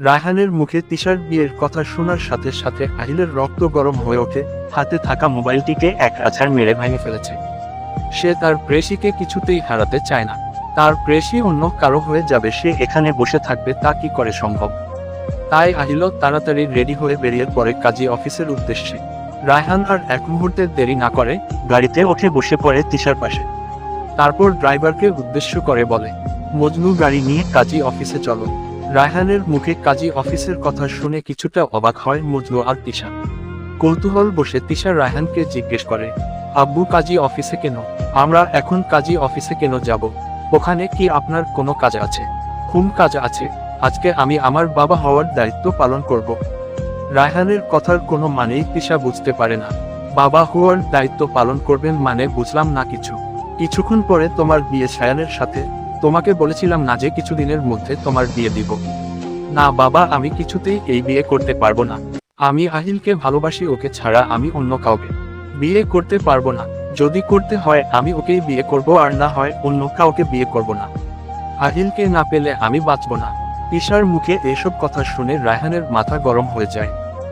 রায়হানের মুখে তিশার বিয়ের কথা শোনার সাথে সাথে আহিলের রক্ত গরম হয়ে ওঠে, হাতে থাকা মোবাইলটিকে এক আছাড় মেরে ভেঙে ফেলেছে। সে তার প্রেসিকে কিছুতেই হারাতে চায় না। তার প্রেসি অন্য কারও হয়ে যাবে, সে এখানে বসে থাকবে, তা কি করে সম্ভব? তাই আহিল তাড়াতাড়ি রেডি হয়ে বেরিয়ে পড়ে কাজী অফিসের উদ্দেশ্যে। রায়হান আর এক মুহূর্তে দেরি না করে গাড়িতে উঠে বসে পড়ে তিশার পাশে। তারপর ড্রাইভারকে উদ্দেশ্য করে বলে, মজনু, গাড়ি নিয়ে কাজী অফিসে চলো। রায়হানের মুখে কাজী অফিসের কথা শুনে কিছুটা অবাক হয় মজনু আর তিশা। কৌতূহল বসে তিশা রায়হানকে জিজ্ঞেস করে, আব্বু কাজী অফিসে কেন? আমরা এখন কাজী অফিসে কেন যাব? ওখানে কি আপনার কোনো কাজ আছে? খুব কাজ আছে? আজকে আমি আমার বাবা হওয়ার দায়িত্ব পালন করব। রায়হানের কথার কোনো মানেই তিশা বুঝতে পারে না। বাবা হওয়ার দায়িত্ব পালন করবেন মানে বুঝলাম না কিছু। কিছুক্ষণ পরে তোমার বিয়ে সায়ানের সাথে তোমাকে বলেছিলাম না যে কিছুদিনের মধ্যে তোমার বিয়ে দিব। না বাবা, আমি কিছুতেই এই বিয়ে করতে পারব না। আমি আহিলকে ভালোবাসি, ওকে ছাড়া আমি অন্য কাউকে বিয়ে করতে পারব না। যদি করতে হয়, আমি ওকেই বিয়ে করব, আর না হয় অন্য কাউকে বিয়ে করব না। আহিলকে না পেলে আমি বাঁচব না। তিশার মুখে এসব কথা শুনে রায়হানের মাথা গরম হয়ে যায়।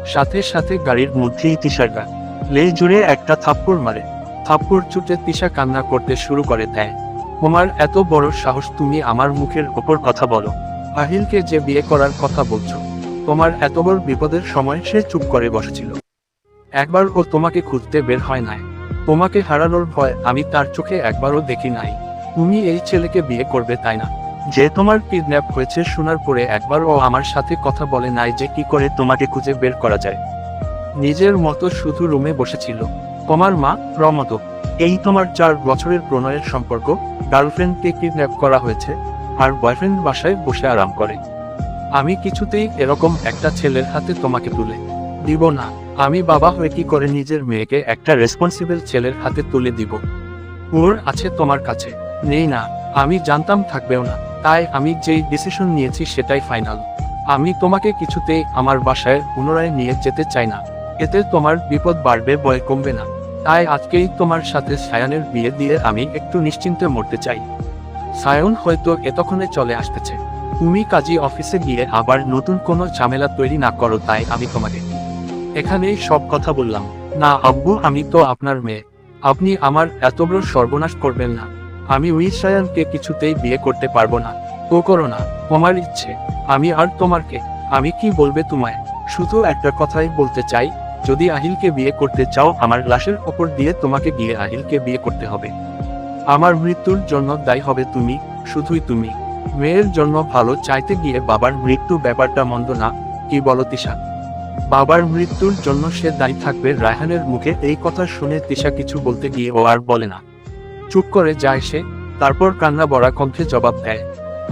সাথে সাথে গাড়ির মধ্যেই তিশার গা। লে জুড়ে একটা থাপ্পড় মারে। থাপ্পড় চুটে তিশা কান্না করতে শুরু করে দেয়। তোমার এত বড় সাহস তুমি আমার মুখের ওপর কথা বলো। আহিলকে যে বিয়ে করার কথা বলছো, তোমার এত বড় বিপদের সময় সে চুপ করে বসেছিল। একবার ও তোমাকে খুঁজতে বের হয় নাই। তোমাকে হারানোর ভয় আমি তার চোখে একবারও দেখি নাই। তুমি এই ছেলেকে বিয়ে করবে তাই না? যে তোমার কিডন্যাপ হয়েছে শোনার পরে একবার ও আমার সাথে কথা বলে নাই যে কি করে তোমাকে খুঁজে বের করা যায়। নিজের মতো শুধু রুমে বসেছিল। তোমার মা রমত, এই তোমার চার বছরের প্রণয়ের সম্পর্ক গার্লফ্রেন্ডকে কিডন্যাপ করা হয়েছে আর বয়ফ্রেন্ড বাসায় বসে আরাম করে। আমি কিছুতেই এরকম একটা ছেলের হাতে তোমাকে তুলে দিব না। আমি বাবা হয়ে কি করে নিজের মেয়েকে একটা রেসপন্সিবল ছেলের হাতে তুলে দিব? ওর আছে তোমার কাছে। নেই না, আমি জানতাম থাকবেও না। তাই আমি যেই ডিসিশন নিয়েছি সেটাই ফাইনাল আমি তোমাকে কিছুতেই আমার বাসায় পুনরায় নিয়ে যেতে চাই না। এতে তোমার বিপদ বাড়বে বয় কমবে না। তাই আজকেই তোমার সাথে সায়ানের বিয়ে দিয়ে আমি একটু নিশ্চিন্তে মরতে চাই। সায়ন হয়তো এতক্ষণে চলে আসতেছে। তুমি কাজী অফিসে গিয়ে আবার নতুন কোনো ঝামেলা তৈরি না করো তাই আমি তোমাকে। এখানেই সব কথা বললাম। না, আব্বু, আমি তো আপনার মেয়ে। আপনি আমার এত বড় সর্বনাশ করবেন না। আমি ওই সায়ানকে কিছুতেই বিয়ে করতে পারব না। ও করো না, তোমার ইচ্ছে। আমি আর তোমারকে। আমি কি বলবে তোমায়? শুধু একটা কথাই বলতে চাই। যদি আহিলকে বিয়ে করতে চাও, আমার লাশের ওপর দিয়ে তোমাকে গিয়ে আহিলকে বিয়ে করতে হবে। আমার মৃত্যুর জন্য দায়ী হবে তুমি, শুধুই তুমি। মেয়ের জন্য ভালো চাইতে গিয়ে বাবার মৃত্যু ব্যাপারটা মন্দ না, কি বলো তিশা? বাবার মৃত্যুর জন্য সে দায়ী থাকবে রায়হানের মুখে, এই কথা শুনে তিশা কিছু বলতে গিয়ে ও আর বলে না। চুপ করে যায় সে, তারপর কান্না বড়া কণ্ঠে জবাব দেয়,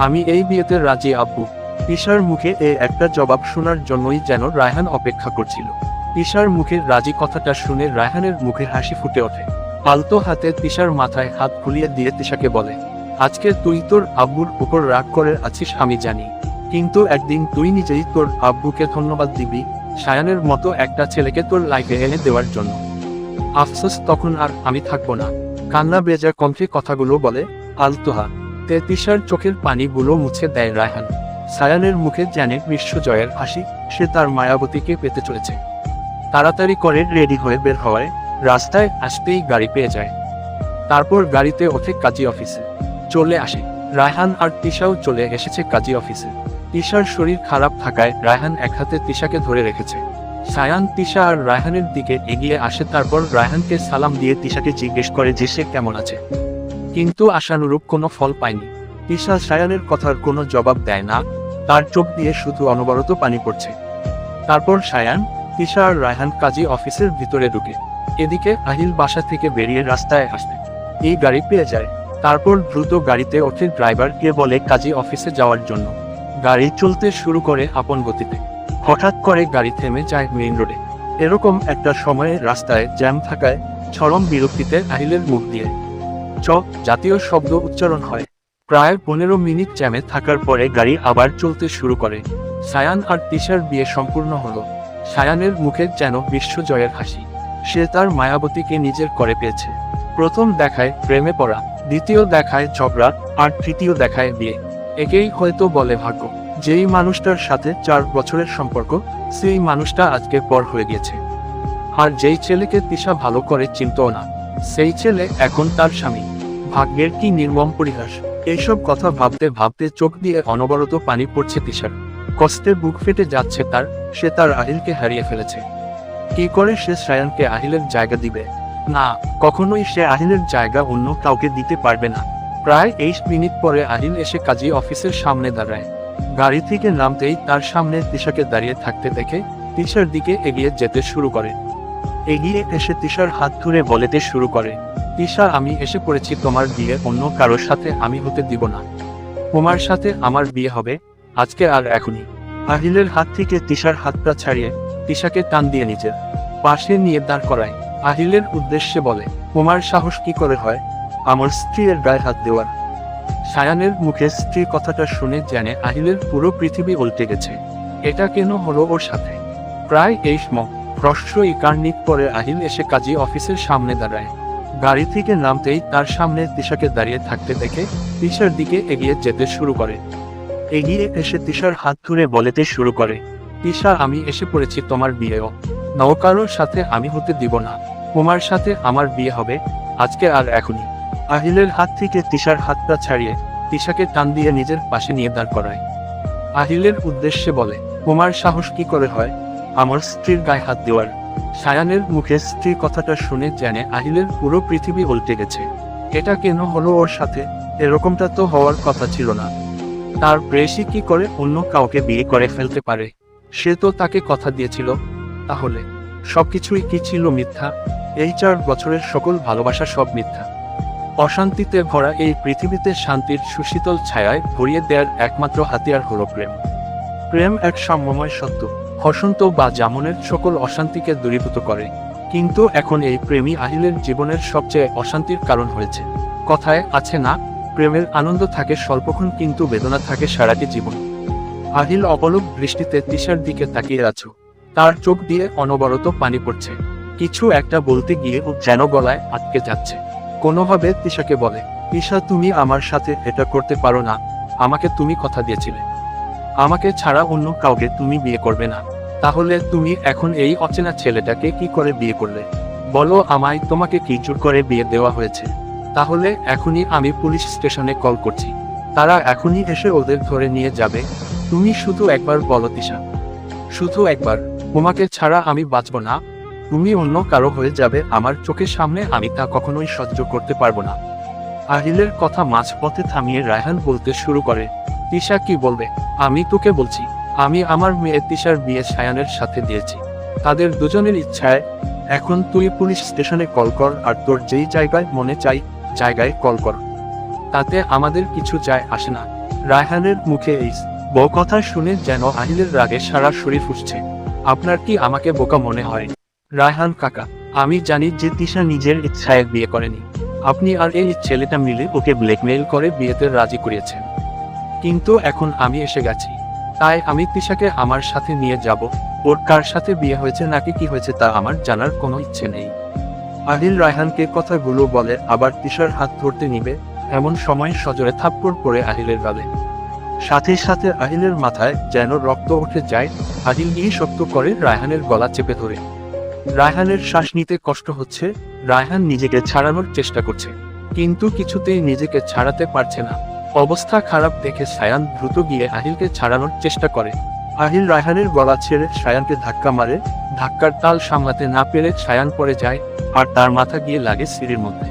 আমি এই বিয়েতে রাজি, আব্বু। তিশার মুখে এ একটা জবাব শোনার জন্যই যেন রায়হান অপেক্ষা করছিল। তিশার মুখের রাজি কথাটা শুনে রায়হানের মুখে হাসি ফুটে ওঠে। আলতো হাতে তিশার মাথায় হাত ফুলিয়ে দিয়ে তিশাকে বলে, আজকে তুই তোর আব্বুর উপর রাগ করে আছিস, আমি জানি। কিন্তু একদিন তুই নিজেই তোর আব্বুকে ধন্যবাদ দিবি, সায়ানের মতো একটা ছেলেকে তোর লাইফে এনে দেওয়ার জন্য। আফসোস, তখন আর আমি থাকব না। কান্না বেজা কণ্ঠে কথাগুলো বলে আলতোহা তে তিশার চোখের পানিগুলো মুছে দেয় রায়হান। সায়ানের মুখে জানে বিশ্বজয়ের হাসি, সে তার মায়াবতীকে পেতে চলেছে। তাড়াতাড়ি করে রেডি হয়ে বের হওয়ায় রাস্তায় আসতেই গাড়ি পেয়ে যায়। তারপর গাড়িতে ওঠে কাজী অফিসে। চলে আসে। রায়হান আর তিশাও চলে এসেছে কাজী অফিসে। তিশার শরীর খারাপ থাকায় রায়হান এক হাতে তিশাকে ধরে রেখেছে। সায়ান, তিশা আর রায়হানের দিকে এগিয়ে আসে, তারপর রায়হানকে সালাম দিয়ে তিশাকে জিজ্ঞেস করে যে সে কেমন আছে। কিন্তু আশানুরূপ কোনো ফল পায়নি। তিশা সায়ানের কথার কোনো জবাব দেয় না। তার চোখ দিয়ে শুধু অনবরত পানি পড়ছে। তারপর সায়ান তিশা আর রায়হান কাজী অফিসের ভিতরে ঢুকে। এদিকে আহিল বাসা থেকে বেরিয়ে রাস্তায় আসতে এই গাড়ি পেয়ে যায়। তারপর দ্রুত গাড়িতে ওঠে ড্রাইভারকে বলে কাজী অফিসে যাওয়ার জন্য। গাড়ি চলতে শুরু করে আপন গতিতে। হঠাৎ করে গাড়ি থেমে যায় মেইন রোডে। এরকম একটা সময়ে রাস্তায় জ্যাম থাকায় চরম বিরক্তিতে আহিলের মুখ দিয়ে। চ, জাতীয় শব্দ উচ্চারণ হয়। প্রায় পনেরো মিনিট জ্যামে থাকার পরে গাড়ি আবার চলতে শুরু করে। সায়ান আর তিশার বিয়ে সম্পূর্ণ হলো। সায়ানের মুখে যেন বিশ্বজয়ের হাসি। সে তার মায়াবতীকে নিজের করে পেয়েছে। প্রথম দেখায় প্রেমে পড়া, দ্বিতীয় দেখায় ঝগড়া, আর তৃতীয় দেখায় বিয়ে। একেই হয়তো বলে ভাগ্য, যেই মানুষটার সাথে চার বছরের সম্পর্ক, সেই মানুষটা আজকে পর হয়ে গেছে আর যেই ছেলেকে তিশা ভালো করে চিনতও না, সেই ছেলে এখন তার স্বামী। ভাগ্যের কি নির্মম পরিহাস, এইসব কথা ভাবতে ভাবতে চোখ দিয়ে অনবরত পানি পড়ছে তিশার। কষ্টে বুক ফেটে যাচ্ছে তার, সে তার আহিলকে হারিয়ে ফেলেছে। কি করে সে সায়ানকে আহিলের জায়গা দিবে? না, কখনোই সে আহিলের জায়গা অন্য কাউকে দিতে পারবে না। প্রায় এইট মিনিট পরে আহিল এসে কাজী অফিসের সামনে দাঁড়ায়। গাড়ি থেকে নামতেই তার সামনে তিশাকে দাঁড়িয়ে থাকতে দেখে তিশার দিকে এগিয়ে যেতে শুরু করে। এগিয়ে এসে তিশার হাত ধরে বলেতে শুরু করে, তিশা, আমি এসে পড়েছি তোমার বিয়ে অন্য কারোর সাথে আমি হতে দিব না। তোমার সাথে আমার বিয়ে হবে আজকে আর এখনই। আহিলের হাত থেকে তিশার হাতটা ছাড়িয়ে তিশাকে টান দিয়ে নিজের পাশে নিয়ে দাঁড় করায়। আহিলের উদ্দেশ্যে বলে, তোমার সাহস কি করে হয়? আমার স্ত্রীর গায়ে হাত দেওয়ার। সায়ানের মুখে স্ত্রীর কথাটা শুনে জানে আহিলের পুরো পৃথিবী উল্টে গেছে। এটা কেন হলো ওর সাথে? প্রায় এই সময়, হ্রস্ব ইকার্নিক পরে আহিল এসে কাজী অফিসের সামনে দাঁড়ায়। গাড়ি থেকে নামতেই তার সামনে তিশাকে দাঁড়িয়ে থাকতে দেখে তিশার দিকে এগিয়ে যেতে শুরু করে। এগিয়ে এসে তিশার হাত ধরে বলেতে শুরু করে, তিশা, আমি এসে পড়েছি তোমার বিয়েও। নৌকারোর সাথে আমি হতে দিব না। তোমার সাথে আমার বিয়ে হবে, আজকে আর এখনই। আহিলের হাত থেকে তিশার হাতটা ছাড়িয়ে তিশাকে টান দিয়ে নিজের পাশে নিয়ে দাঁড় করায়। আহিলের উদ্দেশ্যে বলে তোমার সাহস কি করে হয়? আমার স্ত্রীর গায়ে হাত দেওয়ার। সায়ানের মুখে স্ত্রীর কথাটা শুনে জানে আহিলের পুরো পৃথিবী উল্টে গেছে। এটা কেন হলো ওর সাথে? এরকমটা তো হওয়ার কথা ছিল না। তার প্রেসি কি করে অন্য কাউকে বিয়ে করে ফেলতে পারে? সে তো তাকে কথা দিয়েছিল। তাহলে সবকিছুই কি ছিল মিথ্যা? এই চার বছরের সকল ভালোবাসা সব মিথ্যা। অশান্তিতে ভরা এই পৃথিবীতে শান্তির সুশীতল ছায়ায় ভরিয়ে দেওয়ার একমাত্র হাতিয়ার হল প্রেম। প্রেম এক সাম্যময় সত্য। হসন্ত বা জামনের সকল অশান্তিকে দূরীভূত করে। কিন্তু এখন এই প্রেমী আহিলের জীবনের সবচেয়ে অশান্তির কারণ হয়েছে। কথায় আছে না প্রেমের আনন্দ থাকে, স্বল্পক্ষণ কিন্তু বেদনা থাকে সারাটি জীবন। আহিল অপলক দৃষ্টিতে তিশার দিকে তাকিয়ে আছো। তার চোখ দিয়ে অনবরত পানি পড়ছে। কিছু একটা বলতে গিয়ে ও যেন গলায় আটকে যাচ্ছে। কোনোভাবে তিশাকে বলে তিশা তুমি আমার সাথে এটা করতে পারো না। আমাকে তুমি কথা দিয়েছিলে। আমাকে ছাড়া অন্য কাউকে তুমি বিয়ে করবে না। তাহলে তুমি এখন এই অচেনা ছেলেটাকে কি করে বিয়ে করলে? বলো আমায় তোমাকে কি জোর করে বিয়ে দেওয়া হয়েছে? তাহলে এখনই আমি পুলিশ স্টেশনে কল করছি। তারা এখনই এসে ওদের ধরে নিয়ে যাবে। তুমি শুধু একবার বলো, তিশা। শুধু একবার। তোমাকে ছাড়া আমি বাঁচব না। তুমি অন্য কারও হয়ে যাবে। আমার চোখের সামনে আমি তা কখনোই সহ্য করতে পারব না। আহিলের কথা মাঝপথে থামিয়ে রায়হান বলতে শুরু করে, তিশা কি বলবে? আমি তোকে বলছি, আমি আমার মেয়ে তিশার বিয়ে সায়ানের সাথে দিয়েছি। তাদের দুজনের ইচ্ছায়, এখন তুই পুলিশ স্টেশনে কল কর আর তোর যেই জায়গায় মনে চাই জায়গায় কল কর। তাতে আমাদের কিছু যায় আসে না। রায়হানের মুখে এই কথা শুনে যেন আহিলের রাগে সারা শরীর ফুসছে। আপনার কি আমাকে বোকা মনে হয়? রায়হান কাকা, আমি জানি যে তিশা নিজের ইচ্ছায় বিয়ে করেনি। আপনি আর এই ছেলেটা মিলে ওকে ব্ল্যাকমেইল করে বিয়েতে রাজি করিয়েছেন। কিন্তু এখন আমি এসে গেছি। তাই আমি তিশাকে আমার সাথে নিয়ে যাব। ওর কার সাথে বিয়ে হয়েছে, নাকি কি হয়েছে তা আমার জানার কোনো ইচ্ছে নেই। আহিল রায়হানকে কথাগুলো বলে, আবার তিশার হাত ধরতে নিবে, এমন সময় সজোরে থাপ্পড় পড়ে আহিলের গালে। সাথে সাথে আহিলের মাথায় যেন রক্ত উঠে যায় আহিল গিয়ে শক্ত করে রায়হানের গলা চেপে ধরে। রায়হানের শ্বাস নিতে কষ্ট হচ্ছে, রায়হান নিজেকে ছাড়ানোর চেষ্টা করছে, কিন্তু কিছুতেই নিজেকে ছাড়াতে পারছে না। অবস্থা খারাপ দেখে সায়ান দ্রুত গিয়ে আহিলকে ছাড়ানোর চেষ্টা করে। আহিল রায়হানের গলা ছেড়ে সায়ানকে ধাক্কা মারে ধাক্কার তাল সামলাতে না পেরে ছায়ান পড়ে যায়, আর তার মাথা গিয়ে লাগে সিঁড়ির মধ্যে।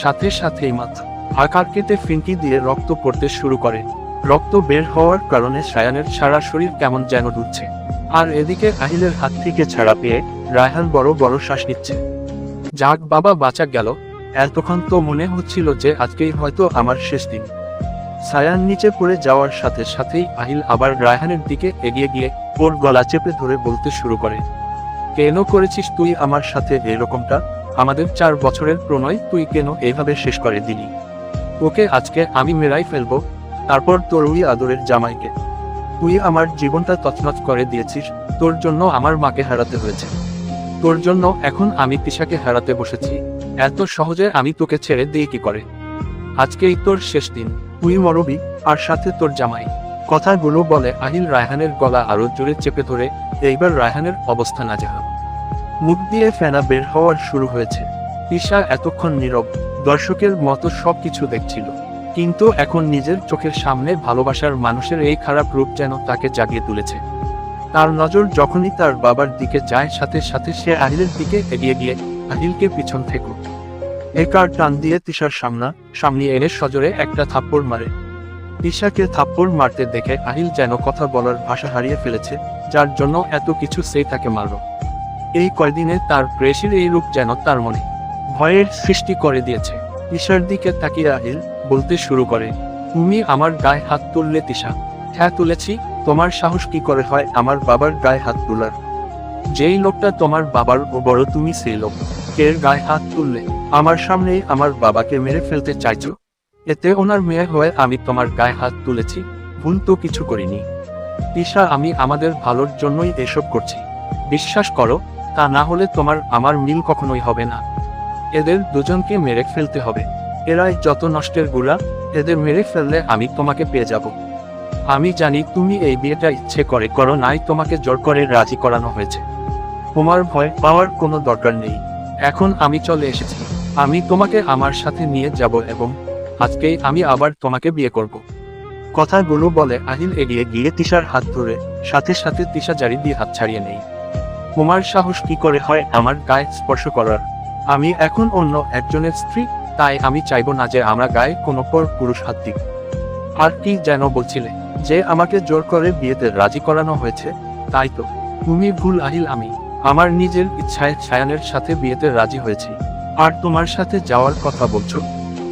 সাথে সাথেই মাথা, আকার কেটে ফিনকি দিয়ে রক্ত পড়তে শুরু করে। রক্ত বের হওয়ার কারণে সায়ানের সারা শরীর কেমন যেন দুচ্ছে আর এদিকে আহিলের হাত থেকে ছাড়া পেয়ে রায়হান বড় বড় শ্বাস নিচ্ছে। যাক বাবা, বাঁচা গেল। এতক্ষণ তো মনে হচ্ছিল যে আজকেই হয়তো আমার শেষ দিন। সায়ান নিচে পড়ে যাওয়ার সাথে সাথেই আহিল আবার রায়হানের দিকে এগিয়ে গিয়ে ওর গলা চেপে ধরে বলতে শুরু করে। কেন করেছিস তুই আমার সাথে এরকমটা আমাদের চার বছরের প্রণয় তুই কেন এভাবে শেষ করে দিলি? ওকে আজকে আমি মেরাই ফেলব। তারপর তোর ওই আদরের জামাইকে। তুই আমার জীবনটা তছনছ করে দিয়েছিস, তোর জন্য আমার মাকে হারাতে হয়েছে। তোর জন্য এখন আমি তিশাকে হারাতে বসেছি। এত সহজে আমি তোকে ছেড়ে দিই কি করে? আজকেই তোর শেষ দিন। তুই মরবি, আর সাথে তোর জামাই। কথাগুলো বলে আহিল রায়হানের গলা আরও জোরে চেপে ধরে, এইবার রায়হানের অবস্থা নাজেহাল। মুখ দিয়ে ফেনা বের হওয়ার শুরু হয়েছে। তিশা এতক্ষণ নীরব। দর্শকের মতো সবকিছু দেখছিল। কিন্তু এখন নিজের চোখের সামনে ভালোবাসার মানুষের এই খারাপ রূপ যেন তাকে জাগিয়ে তুলেছে। তার নজর যখনই তার বাবার দিকে যায়, সাথে সাথে সে আহিলের দিকে এগিয়ে গিয়ে আহিলকে পিছন থেকে একার টান দিয়ে তিশার সামনা, সামনে এনে সজোরে একটা থাপ্পড় মারে। তিশাকে থাপ্পড় মারতে দেখে আহিল যেন কথা বলার ভাষা হারিয়ে ফেলেছে, যার জন্য এত কিছু সে তাকে মারল। এই কয়দিনে তার প্রেসির এই রূপ যেন তার মনে ভয়ের সৃষ্টি করে দিয়েছে। তিশার দিকে তাকিয়ে আহিল বলতে শুরু করে, তুমি আমার গায়ে হাত তুললে তিশা। হ্যাঁ তুলেছি। তোমার সাহস কি করে হয় আমার বাবার গায়ে হাত তোলার? যেই লোকটা তোমার বাবার বড় তুমি সেই লোক। এর গায়ে হাত তুললে? আমার সামনেই আমার বাবাকে মেরে ফেলতে চাইছো? এতে ওনার মেয়ে হয়ে আমি তোমার গায়ে হাত তুলেছি। ভুল তো কিছু করিনি। তিশা, আমি আমাদের ভালোর জন্যই এসব করছি। বিশ্বাস করো তা না হলে তোমার আমার মিল কখনোই হবে না। এদের দুজনকে মেরে ফেলতে হবে। এরাই যত নষ্টের গুড়া এদের মেরে ফেললে আমি তোমাকে পেয়ে যাব। আমি জানি তুমি এই বিয়েটা ইচ্ছে করে করো নাই, তোমাকে জোর করে রাজি করানো হয়েছে। তোমার ভয় পাওয়ার কোনো দরকার নেই। এখন আমি চলে এসেছি। আমি তোমাকে আমার সাথে নিয়ে যাব এবং আজকেই আমি আবার তোমাকে বিয়ে করব। কথাগুলো বলে আহিল এগিয়ে গিয়ে তিশার হাত ধরে, সাথে সাথে তিশা জারি দিয়ে হাত ছাড়িয়ে নেই তোমার সাহস কি করে হয় আমার গায়ে স্পর্শ করার? আমি এখন অন্য একজনের স্ত্রী, তাই আমি চাইব না যে আমার গায়ে কোনো পর পুরুষ হাত দিক। আর কি যেন বলছিলে, যে আমাকে জোর করে বিয়েতে রাজি করানো হয়েছে, তাই তো। তুমি ভুল আহিল আমি। আমার নিজের ইচ্ছায় ছায়ানের সাথে বিয়েতে রাজি হয়েছি। আর তোমার সাথে যাওয়ার কথা বলছো?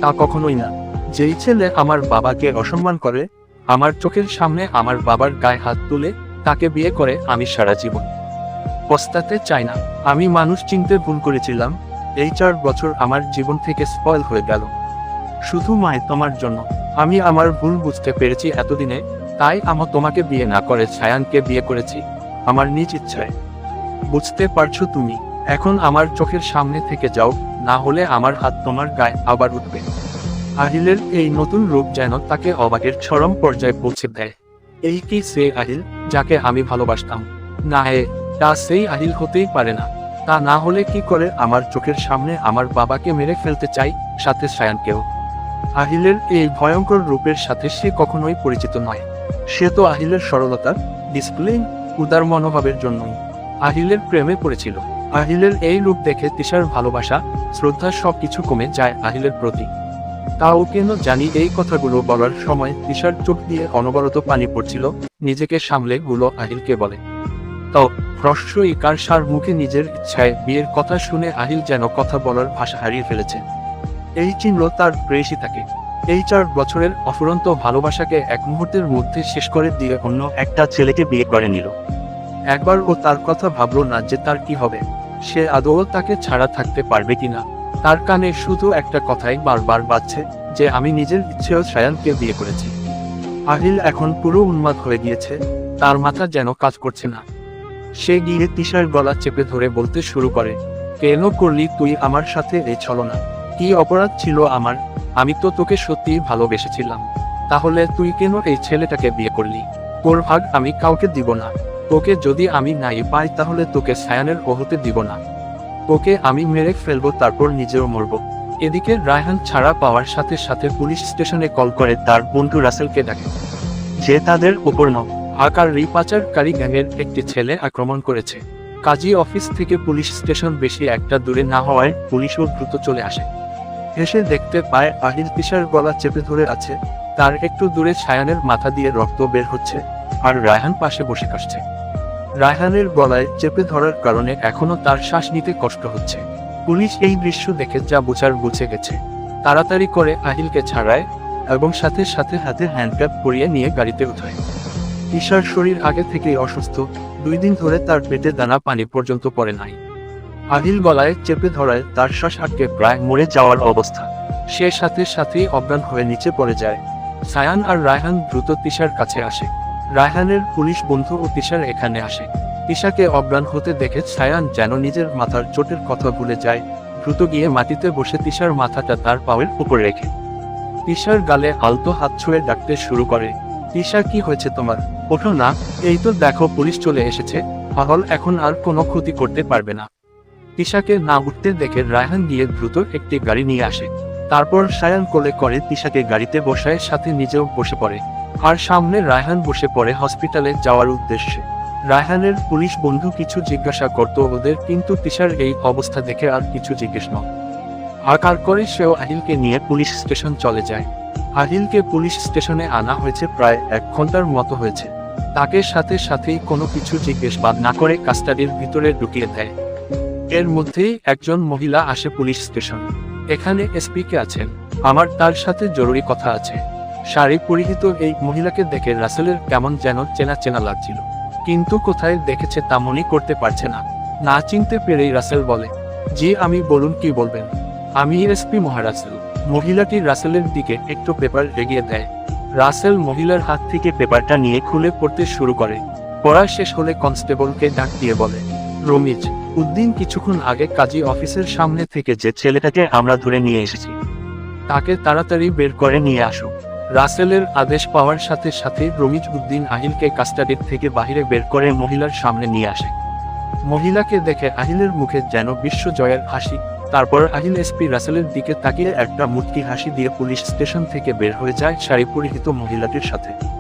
তা কখনোই না। যেই ছেলে আমার বাবাকে অসম্মান করে, আমার চোখের সামনে আমার বাবার গায়ে হাত তুলে, তাকে বিয়ে করে আমি সারা জীবন পস্তাতে চাই না। আমি মানুষ চিনতে ভুল করেছিলাম। এই চার বছর আমার জীবন থেকে স্পয়েল হয়ে গেল। শুধু মায় তোমার জন্য। আমি আমার ভুল বুঝতে পেরেছি এতদিনে। তাই আমার তোমাকে বিয়ে না করে ছায়ানকে বিয়ে করেছি। আমার নিজ ইচ্ছায়। বুঝতে পারছ তুমি। এখন আমার চোখের সামনে থেকে যাও। না হলে আমার হাত তোমার গায়ে আবার উঠবে। আহিলের এই নতুন রূপ যেন তাকে অবাকের চরম পর্যায়ে পৌঁছে দেয়। এই কি সে আহিল, যাকে আমি ভালোবাসতাম? না হে তা সেই আহিল হতেই পারে না। তা না হলে কি করে আমার চোখের সামনে আমার বাবাকে মেরে ফেলতে চাই? সাথে সায়ানকেও। আহিলের এই ভয়ঙ্কর রূপের সাথে সে কখনোই পরিচিত নয়। সে তো আহিলের সরলতার ডিসপ্লিন উদার মনোভাবের জন্যই। আহিলের প্রেমে পড়েছিল। আহিলের এই রূপ দেখে তিশার ভালোবাসা, শ্রদ্ধা সবকিছু কমে যায় আহিলের প্রতি। তাও কেন জানি এই কথাগুলো বলার সময় তিশার চোখ দিয়ে অনবরত পানি পড়ছিল, নিজেকে সামলে গুলো আহিলকে বলে তাও হ্রস্বই কার সার মুখে নিজের ইচ্ছায় বিয়ের কথা শুনে আহিল যেন কথা বলার ভাষা হারিয়ে ফেলেছে। এই চিহ্ন তার প্রেয়সী থাকে এই চার বছরের অফুরন্ত ভালোবাসাকে এক মুহূর্তের মধ্যে শেষ করে দিয়ে অন্য একটা ছেলেকে বিয়ে করে নিল। একবার ও তার কথা ভাবল না যে তার কি হবে। সে আদৌ তাকে ছাড়া থাকতে পারবে কিনা? তার কানে শুধু একটা কথাই বারবার বাজছে যে আমি নিজের ইচ্ছেও সায়ানকে বিয়ে করেছি। আহিল এখন পুরো উন্মাদ হয়ে গিয়েছে। তার মাথা যেন কাজ করছে না। সে গিয়ে তিশার গলা চেপে ধরে বলতে শুরু করে, কেন করলি তুই আমার সাথে এই ছলনা? কি অপরাধ ছিল আমার? আমি তো তোকে সত্যিই ভালোবেসেছিলাম। তাহলে তুই কেন এই ছেলেটাকে বিয়ে করলি? তোর ভাগ আমি কাউকে দিব না। তোকে যদি আমি নাই পাই তাহলে তোকে সায়ানের ওহতে দিব না। তোকে আমি মেরে ফেলব তারপর নিজেও মরব। এদিকে রায়হান ছাড়া পাওয়ার সাথে সাথে পুলিশ স্টেশনে কল করে তার বন্ধু রাসেলকে ডাকে। যে তাদের উপর ন আকার রিপাচারকারী গ্যাংয়ের একটি ছেলে আক্রমণ করেছে। কাজী অফিস থেকে পুলিশ স্টেশন বেশি একটা দূরে না হওয়ায় পুলিশও দ্রুত চলে আসে। এসে দেখতে পায় আহিল তিশার গলা চেপে ধরে আছে, তার একটু দূরে ছায়ানের মাথা দিয়ে রক্ত বের হচ্ছে আর রায়হান পাশে বসে কাশছে। রায়হানের গলায় চেপে ধরার কারণে এখনও তার শ্বাস নিতে কষ্ট হচ্ছে। পুলিশ এই দৃশ্য দেখে যা বোঝার বুঝে গেছে। তাড়াতাড়ি করে আহিলকে ছাড়ায় এবং সাথে সাথে হাতে হ্যান্ডক্যাপ পরিয়ে নিয়ে গাড়িতে উঠায়। ঈশার শরীর আগে থেকেই অসুস্থ। দুই দিন ধরে তার পেটে দানা পানি পর্যন্ত পড়ে নাই। আহিল গলায় চেপে ধরায় তার শ্বাস আটকে প্রায় মরে যাওয়ার অবস্থা। সে সাথে সাথেই অজ্ঞান হয়ে নিচে পড়ে যায়। সায়ান আর রায়হান দ্রুত তিশার কাছে আসে। রায়হানের পুলিশ বন্ধু ও তিশার এখানে আসে। তিশাকে অজ্ঞান হতে দেখে সায়ান যেন নিজের মাথার চোটের কথা ভুলে যায়। দ্রুত গিয়ে মাটিতে বসে তিশার মাথাটা তার পাওয়ের উপর রেখে। তিশার গালে আলতো হাত ছুঁয়ে ডাকতে শুরু করে। তিশা কি হয়েছে তোমার? ওঠো না, এই তো দেখো পুলিশ চলে এসেছে। পাগল, এখন আর কোনো ক্ষতি করতে পারবে না। তিশাকে না উঠতে দেখে রায়হান গিয়ে দ্রুত একটি গাড়ি নিয়ে আসে। তারপর সায়ান কোলে করে তিশাকে গাড়িতে বসায় সাথে নিজেও বসে পড়ে। আর সামনে রায়হান বসে পড়ে হসপিটালে যাওয়ার উদ্দেশ্যে। রায়হানের পুলিশ বন্ধু কিছু জিজ্ঞাসা করত ওদের, কিন্তু তিশার এই অবস্থা দেখে আর কিছু জিজ্ঞেস নয়। আকার করে সেও আহিলকে নিয়ে পুলিশ স্টেশন চলে যায়। আহিলকে পুলিশ স্টেশনে আনা হয়েছে প্রায় এক ঘণ্টার মতো হয়েছে। তাকে সাথে সাথেই কোনো কিছু জিজ্ঞেসবাদ না করে কাস্টাডির ভিতরে ঢুকিয়ে দেয়। এর মধ্যেই একজন মহিলা আসে পুলিশ স্টেশন। এখানে এসপি কে আছেন? আমার তার সাথে জরুরি কথা আছে। শাড়ি পরিহিত এই মহিলাকে দেখে রাসেলের কেমন যেন চেনা চেনা লাগছিল। কিন্তু কোথায় দেখেছে তা মনে করতে পারছে না। না চিনতে পেরেই রাসেল বলে, জি, আমি বলুন কি বলবেন? আমি এসপি মহারাসেল। মহিলাটি রাসেলের দিকে একটু পেপার এগিয়ে দেয়। রাসেল মহিলার হাত থেকে পেপারটা নিয়ে খুলে পড়তে শুরু করে। পড়া শেষ হলে কনস্টেবলকে ডাক দিয়ে বলে, রমিজ, উদ্দিন কিছুক্ষণ আগে কাজী অফিসের সামনে থেকে যে ছেলেটাকে আমরা ধরে নিয়ে এসেছি, তাকে তাড়াতাড়ি বের করে নিয়ে আসো। রাসেলের আদেশ পাওয়ার সাথে সাথে রমিজ উদ্দিন আহিলকে কাস্টাডির থেকে বাহিরে বের করে মহিলার সামনে নিয়ে আসে। মহিলাকে দেখে আহিলের মুখে যেন বিশ্বজয়ের হাসি তারপর আহিল এসপি রাসেলের দিকে তাকিয়ে একটা মুটকি হাসি দিয়ে পুলিশ স্টেশন থেকে বের হয়ে যায় শাড়ি পরিহিত মহিলাটির সাথে।